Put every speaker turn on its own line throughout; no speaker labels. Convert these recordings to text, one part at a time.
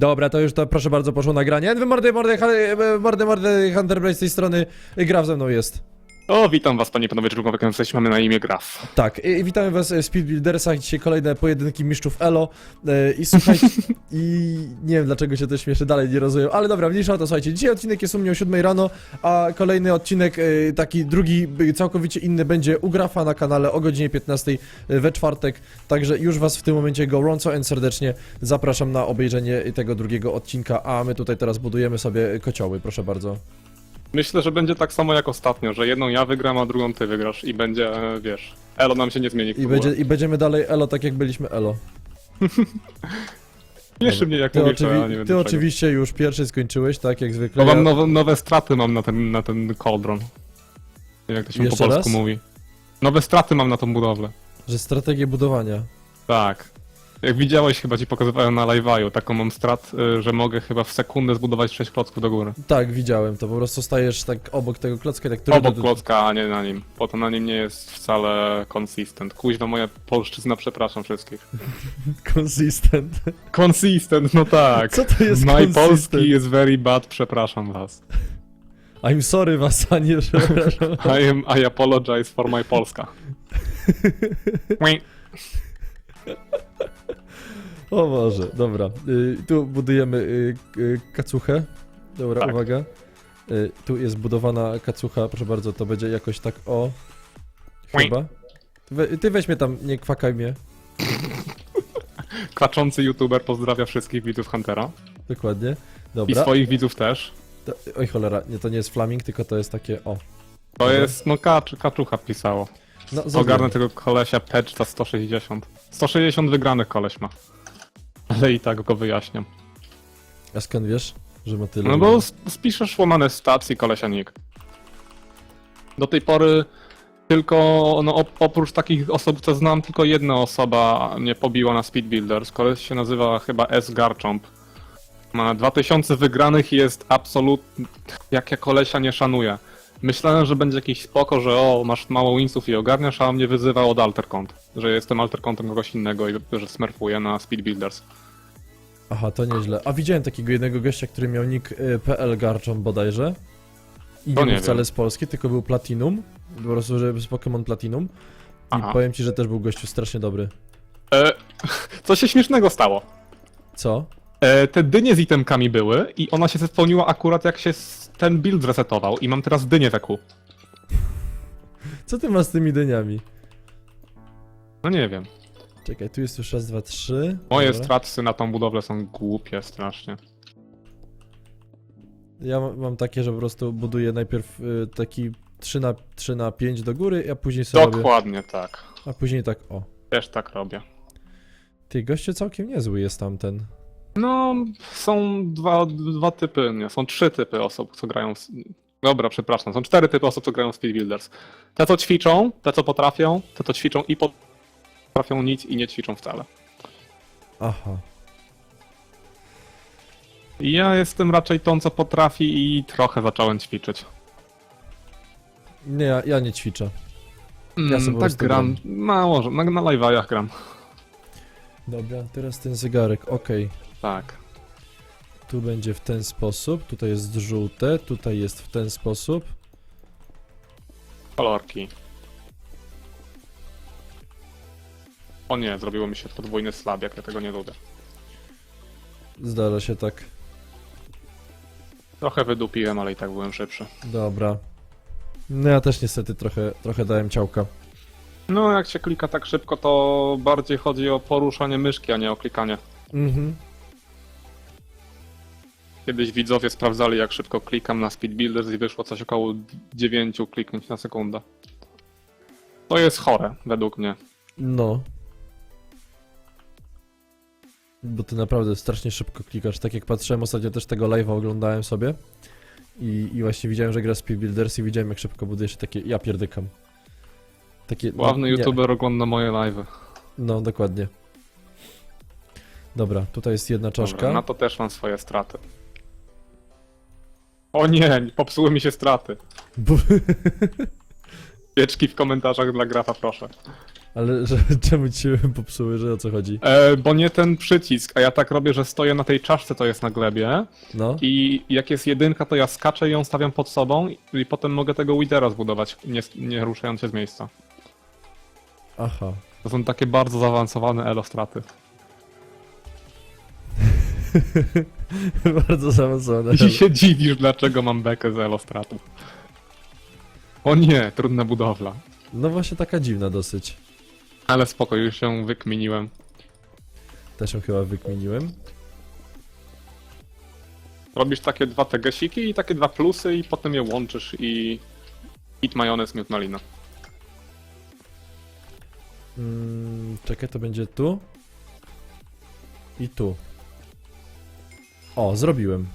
Dobra, to już to proszę bardzo poszło nagranie. Wy mordy, mordy, ha- mordy, mordy, Hunter Blaze z tej strony. Gra ze mną jest.
O, witam was panie panowie, członkowie jesteśmy, mamy na imię Graf.
Tak, i, i witamy was w Speedbuildersach. Dzisiaj kolejne pojedynki mistrzów Elo. E, I słuchajcie, i nie wiem dlaczego się to śmieszy, dalej nie rozumiem, ale dobra, mniejsza o to, słuchajcie. Dzisiaj odcinek jest u mnie o 7 rano, a kolejny odcinek, e, taki drugi, e, całkowicie inny, będzie u Grafa na kanale o godzinie 15 we czwartek. Także już was w tym momencie gorąco i serdecznie zapraszam na obejrzenie tego drugiego odcinka, a my tutaj teraz budujemy sobie kocioły, proszę bardzo.
Myślę, że będzie tak samo jak ostatnio, że jedną ja wygram, a drugą ty wygrasz i będzie, e, wiesz, Elo nam się nie zmieni
I, będzie, I będziemy dalej Elo, tak jak byliśmy Elo.
Śmieszy mnie jak
Ty,
mówisz, ale ja nie
oczywi-
wiem
ty oczywiście już pierwszy skończyłeś, tak jak zwykle.
Bo mam nowe, nowe straty mam na ten, na ten cauldron. Nie wiem jak to się po
Jeszcze
polsku
raz?
mówi. Nowe straty mam na tą budowlę.
Że strategię budowania.
Tak. Jak widziałeś, chyba ci pokazywałem na live'aju, taką mam strat, y, że mogę chyba w sekundę zbudować 6 klocków do góry.
Tak, widziałem to. Po prostu stajesz tak obok tego klocka, i tak
Obok klocka, a nie na nim. Bo to na nim nie jest wcale consistent. Kuźwa moja polszczyzna, przepraszam wszystkich.
Consistent.
Consistent, no tak.
Co to jest
My
consistent?
polski is very bad, przepraszam was.
I'm sorry was, a nie przepraszam.
I, am, I apologize for my Polska. Ui.
O Boże, dobra. Y, tu budujemy y, y, kacuchę. Dobra,
Tak.
uwaga. Y, tu jest budowana kacucha, proszę bardzo, to będzie jakoś tak o. Chyba. Ty, we, ty weź mnie tam, nie kwakaj mnie.
Klaczący youtuber pozdrawia wszystkich widzów Huntera.
Dokładnie.
I
Dobra.
swoich widzów też.
To, oj cholera, nie, to nie jest flaming, tylko to jest takie o.
To jest, no kacz, kaczucha pisało.
No,
Ogarnę tego kolesia patch za 160. 160 wygranych koleś ma. Ale i tak go wyjaśniam.
A skąd wiesz, że ma tyle?
No bo s- spiszesz łamane stacji kolesia nick. Do tej pory tylko, no op- oprócz takich osób, co znam, tylko jedna osoba mnie pobiła na Speed Builders. Koleś się nazywa chyba S. Garchomp. Ma 2000 wygranych i jest absolutnie... Jak ja kolesia nie szanuję. Myślałem, że będzie jakiś spoko, że o, masz mało winsów i ogarniasz, a mnie wyzywał od alterkont. Że jestem alterkontem kogoś innego i że smurfuję na Speed Builders.
Aha, to nieźle. A widziałem takiego jednego gościa, który miał nick y, PL Garczon bodajże. I
To
nie był
nie
wcale
wiem.
z Polski, tylko był Platinum. Po prostu, że z Pokémon Platinum. I
Aha.
powiem ci, że też był gościu strasznie dobry.
E, co się śmiesznego stało?
Co?
E, te dynie z itemkami były i ona się spełniła akurat jak się s- ten build resetował i mam teraz dynię weku.
Co ty masz z tymi dyniami?
No nie wiem.
Czekaj, tu jest już raz, dwa, trzy.
Moje
Dobra.
stratsy na tą budowlę są głupie strasznie.
Ja mam, mam takie, że po prostu buduję najpierw y, taki 3 na, 3 na 5 do góry, a później sobie robię,
Dokładnie tak.
a później tak, o.
Też tak robię.
Ty, goście całkiem niezły jest tamten.
No, są dwa, dwa typy, nie, są trzy typy osób, co grają w... Dobra, przepraszam, są cztery typy osób, co grają w Speed Builders. Te, co ćwiczą, te, co potrafią, te, co ćwiczą i potrafią nic i nie ćwiczą wcale.
Aha.
Ja jestem raczej tą, co potrafi i trochę zacząłem ćwiczyć.
Nie, ja, ja nie ćwiczę.
Mm,
sobie po
tak
prostu
gram, mało, na, na live'ach gram.
Dobra, teraz ten zegarek, okej.
Tak.
Tu będzie w ten sposób, tutaj jest żółte, tutaj jest w ten sposób.
Kolorki. O nie, zrobiło mi się podwójny slab, jak ja tego nie lubię.
Zdarza się tak.
Trochę wydupiłem, ale i tak byłem szybszy.
Dobra. No ja też niestety trochę, trochę dałem ciałka.
No, jak się klika tak szybko, to bardziej chodzi o poruszanie myszki, a nie o klikanie.
Mhm.
Kiedyś widzowie sprawdzali, jak szybko klikam na Speed Builders i wyszło coś około 9 kliknięć na sekundę. To jest chore, według mnie.
No. Bo ty naprawdę strasznie szybko klikasz. Tak jak patrzyłem ostatnio też tego live'a oglądałem sobie. I, I właśnie widziałem, że gra Speed Builders i widziałem jak szybko budujesz takie ja pierdykam. Takie.
Główny
no, nie.
youtuber ogląda moje live'y.
No, dokładnie. Dobra, tutaj jest jedna czaszka.
Dobra, na to też mam swoje straty. O nie, popsuły mi się straty.
Bu-
Pieczki w komentarzach dla grafa, proszę.
Ale że, czemu ci się popsuły, że o co chodzi?
E, bo nie ten przycisk, a ja tak robię, że stoję na tej czaszce, to jest na glebie
No.
i jak jest jedynka, to ja skaczę i ją stawiam pod sobą i potem mogę tego widera zbudować, nie, nie ruszając się z miejsca.
Aha.
To są takie bardzo zaawansowane elostraty.
Bardzo zaawansowane.
I się dziwisz, dlaczego mam bekę z elostratów. O nie, trudna budowla.
No właśnie taka dziwna dosyć.
Ale spoko, już się wykminiłem.
Też ją chyba wykminiłem.
Robisz takie dwa te gesiki i takie dwa plusy i potem je łączysz i... Hit majonez, miód malina.
Mm, czekaj, to będzie tu. I tu. O, zrobiłem.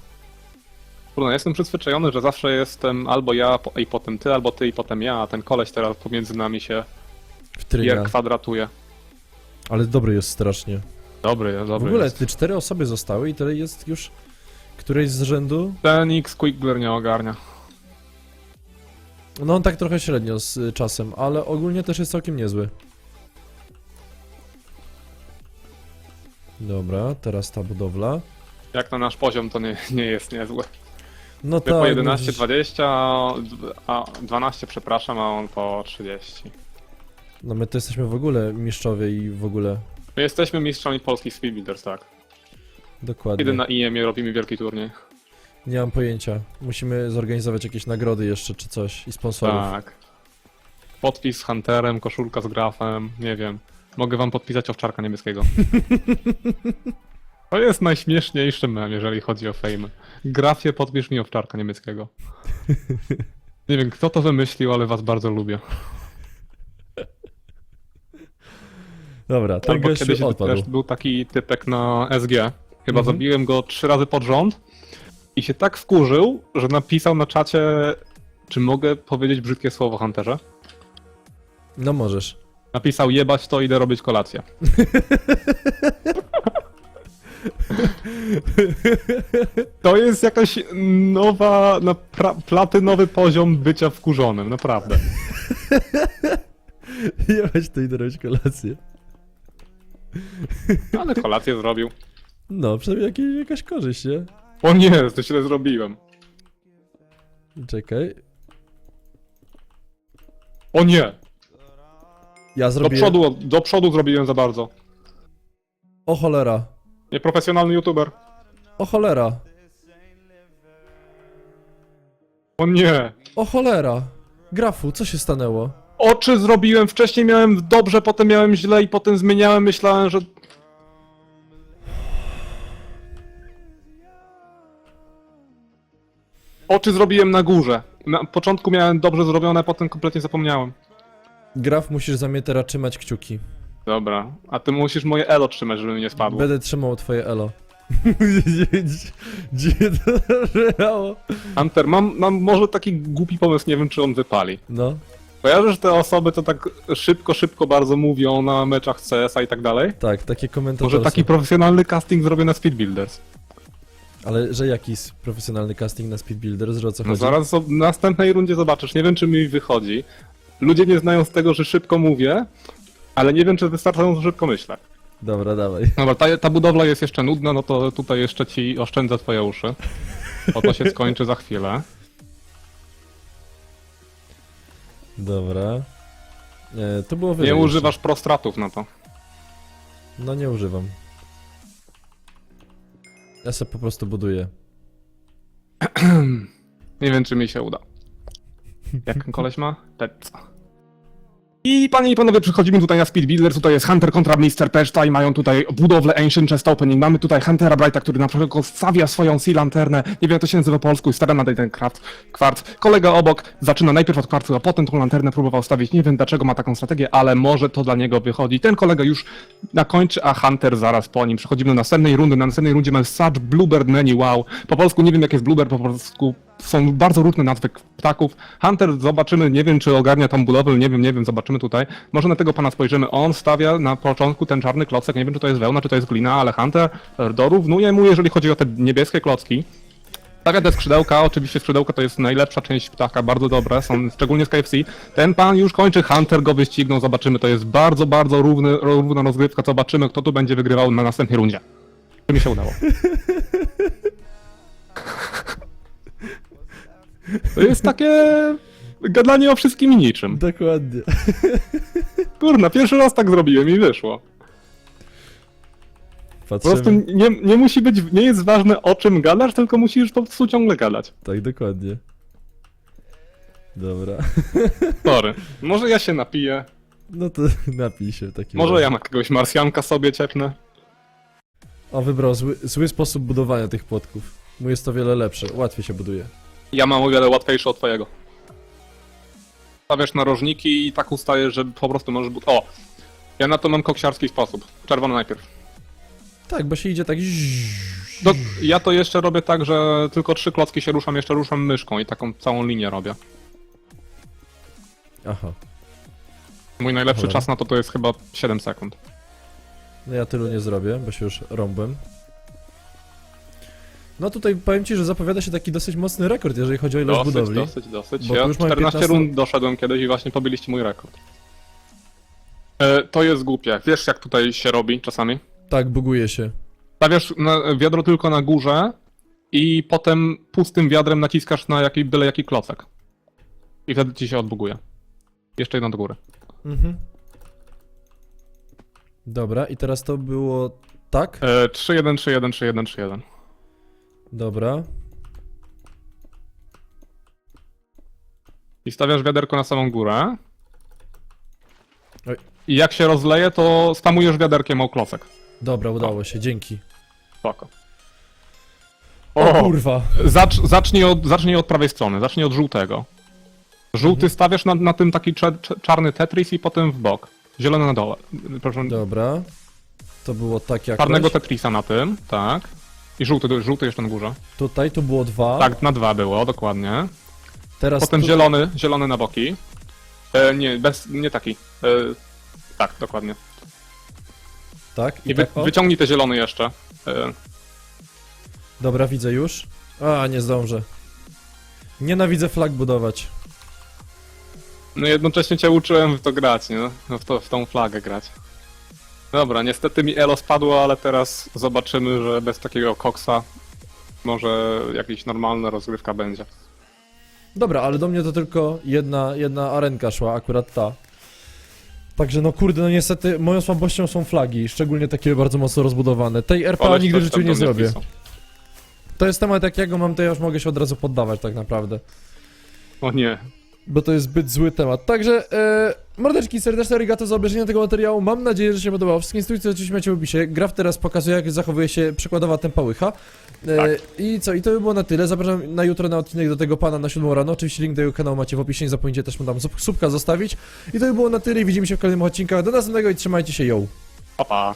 Trudno, jestem przyzwyczajony, że zawsze jestem albo ja po- i potem ty, albo ty i potem ja, a ten koleś teraz pomiędzy nami się
W
pier kwadratuje.
Ale dobry jest strasznie.
Dobry jest,
W
dobry
ogóle
jest.
ty cztery osoby zostały i tyle jest już którejś z rzędu.
Ten X Quickler nie ogarnia.
No on tak trochę średnio z y, czasem, ale ogólnie też jest całkiem niezły. Dobra, teraz ta budowla.
Jak na nasz poziom to nie, nie jest niezłe.
No
Ty
tak.
po 11,
mówisz-
20, a 12 przepraszam, a on po 30.
No my to jesteśmy w ogóle mistrzowie i w ogóle.
My jesteśmy mistrzami polskich speedbuilders, tak.
Dokładnie.
Kiedy na IEM robimy wielki turniej.
Nie mam pojęcia. Musimy zorganizować jakieś nagrody jeszcze czy coś i sponsorów.
Tak. Podpis z Hunterem, koszulka z grafem, nie wiem. Mogę wam podpisać owczarka niebieskiego. To jest najśmieszniejszy mem, jeżeli chodzi o fame. Grafie podpisz mi owczarka niemieckiego. Nie wiem, kto to wymyślił, ale was bardzo lubię.
Dobra, ten
Albo
gościu
kiedyś
odpadł.
też był taki typek na SG. Chyba
Mhm.
zabiłem go trzy razy pod rząd i się tak wkurzył, że napisał na czacie, czy mogę powiedzieć brzydkie słowo Hunterze?
No możesz.
Napisał jebać to, idę robić kolację. To jest jakaś nowa, napra- platynowy poziom bycia wkurzonym, naprawdę.
Jechać to idę robić kolację.
Ale kolację zrobił.
No, przynajmniej jakieś, jakaś korzyść, nie?
O nie, to źle zrobiłem.
Czekaj.
O nie,
Ja
do
zrobię.
przodu, do przodu zrobiłem za bardzo.
O cholera.
Nieprofesjonalny youtuber.
O cholera.
O nie.
O cholera. Grafu, co się stanęło?
Oczy zrobiłem, wcześniej miałem dobrze, potem miałem źle i potem zmieniałem, myślałem, że... Oczy zrobiłem na górze. Na początku miałem dobrze zrobione, potem kompletnie zapomniałem.
Graf, musisz za mnie teraz trzymać kciuki.
Dobra, a ty musisz moje elo trzymać, żeby mi nie spadło.
Będę trzymał twoje elo. Gdzie to żyło?
Hunter, mam, mam może taki głupi pomysł, nie wiem czy on wypali.
No,
Kojarzysz te osoby, to tak szybko, szybko bardzo mówią na meczach CS-a i tak dalej?
tak, takie komentarze.
Może taki profesjonalny casting zrobię na Speed Builders.
Ale że jaki jest profesjonalny casting na Speed Builder, że o co
No
chodzi?
zaraz w następnej rundzie zobaczysz. Nie wiem, czy mi wychodzi. Ludzie nie znają z tego, że szybko mówię, ale nie wiem, czy wystarczająco szybko myślę.
Dobra, dawaj.
Dobra, ta, ta budowla jest jeszcze nudna, no to tutaj jeszcze ci oszczędzę twoje uszy. Bo to się skończy za chwilę.
Dobra. E, to było
Nie
wyżej
używasz prostratów na to.
No nie używam. Ja sobie po prostu buduję.
Nie wiem, czy mi się uda. Jak koleś ma? Pecca. I panie i panowie, przychodzimy tutaj na Speed Builder, tutaj jest Hunter kontra Mr. Peszta i mają tutaj budowlę Ancient Chest Opening. Mamy tutaj Huntera Brighta, który na przykład stawia swoją Sea Lanternę, nie wiem jak to się nazywa po polsku, i stawia na ten kraft, kwarc. Kolega obok zaczyna najpierw od kwarcu, a potem tą lanternę próbował stawić. Nie wiem dlaczego ma taką strategię, ale może to dla niego wychodzi. Ten kolega już nakończy, a Hunter zaraz po nim. Przechodzimy do następnej rundy. Na następnej rundzie mamy Such Bluebird Menu, wow. Po polsku nie wiem jak jest Bluebird, po polsku są bardzo różne nazwy ptaków. Hunter zobaczymy, nie wiem czy ogarnia tą budowlę, nie wiem, nie wiem, zobaczymy tutaj. Może na tego pana spojrzymy. On stawia na początku ten czarny klocek, nie wiem czy to jest wełna, czy to jest glina, ale Hunter dorównuje mu, jeżeli chodzi o te niebieskie klocki. Stawia te skrzydełka, oczywiście skrzydełka to jest najlepsza część ptaka, bardzo dobre, są szczególnie z KFC. Ten pan już kończy, Hunter go wyścignął, zobaczymy, to jest bardzo, bardzo równy, równa rozgrywka, zobaczymy, kto tu będzie wygrywał na następnej rundzie. Czy mi się udało. To jest takie gadanie o wszystkim i niczym.
Dokładnie.
Kurna, pierwszy raz tak zrobiłem i wyszło. Po prostu nie, nie musi być, nie jest ważne o czym gadasz, tylko musisz po prostu ciągle gadać.
Tak, dokładnie. Dobra.
Sorry. Może ja się napiję,
No to napij się w takim
może
razie.
ja jakiegoś marsjanka sobie ciepnę.
On wybrał zły, zły sposób budowania tych płotków. Mu jest to wiele lepsze, łatwiej się buduje.
Ja mam o wiele łatwiejsze od twojego. Stawiasz narożniki i tak ustajesz, że po prostu możesz... bu- O! Ja na to mam koksiarski sposób. Czerwony najpierw.
Tak, bo się idzie tak...
Do, ja to jeszcze robię tak, że tylko trzy klocki się ruszam, jeszcze ruszam myszką i taką całą linię robię.
Aha.
Mój najlepszy
Cholera.
czas na to to jest chyba 7 sekund.
No ja tylu nie zrobię, bo się już rąbłem. No tutaj powiem ci, że zapowiada się taki dosyć mocny rekord, jeżeli chodzi o ilość
Dosyć,
budowli.
dosyć, dosyć.
Bo
Ja
już mamy
14
15
rund doszedłem kiedyś i właśnie pobiliście mój rekord. E, to jest głupie. Wiesz jak tutaj się robi czasami?
Tak, buguje się.
Stawiasz na, wiadro tylko na górze i potem pustym wiadrem naciskasz na jaki, byle jaki klocek. I wtedy ci się odbuguje. Jeszcze jedno do góry.
Mhm. Dobra, i teraz to było tak?
E, 3, 1, 3, 1, 3, 1, 3, 1.
Dobra.
I stawiasz wiaderko na samą górę.
Oj.
I jak się rozleje, to spamujesz wiaderkiem o klocek.
Dobra, udało się, dzięki.
Spoko.
O, kurwa.
Zacz, zacznij, od, zacznij od prawej strony, zacznij od żółtego. Żółty
Mhm.
stawiasz na, na tym taki cze, cze, czarny Tetris i potem w bok. Zielony na dole. Proszę,
Dobra. To było tak jak.
czarnego Tetrisa na tym, tak. I żółty, żółty jeszcze na górze.
Tutaj to było dwa.
Tak, na dwa było, dokładnie.
Teraz
Potem
tu...
zielony, zielony na boki. E, nie, bez, nie taki. E, tak, dokładnie.
Tak, i,
I wy,
tak, o.
wyciągnij te zielony jeszcze. E,
Dobra, widzę już. A, nie zdążę. Nienawidzę flag budować.
no jednocześnie cię uczyłem w to grać, nie? No, w, to, w tą flagę grać. Dobra, niestety mi elo spadło, ale teraz zobaczymy, że bez takiego koksa może jakaś normalna rozgrywka będzie.
Dobra, ale do mnie to tylko jedna, jedna arenka szła, akurat ta. Także no kurde, no niestety moją słabością są flagi, szczególnie takie bardzo mocno rozbudowane. Tej RPA
Koleś
nigdy w
coś
życiu
tam
nie
mnie
zrobię. To jest temat jak ja go mam, to ja już mogę się od razu poddawać tak naprawdę.
O nie.
Bo to jest zbyt zły temat. Także, e, mordeczki, serdeczne arigato za obejrzenie tego materiału. Mam nadzieję, że się podobało. Wszystkie instrukcje oczywiście macie w opisie. Graf teraz pokazuje, jak zachowuje się przykładowa tempa łycha. E,
Tak.
I co, i to by było na tyle. Zapraszam na jutro na odcinek do tego pana na 7 rano. Oczywiście link do jego kanału macie w opisie, nie zapomnijcie też mu tam sub- subka zostawić. I to by było na tyle widzimy się w kolejnym odcinkach. Do następnego i trzymajcie się, yo!
Pa, pa.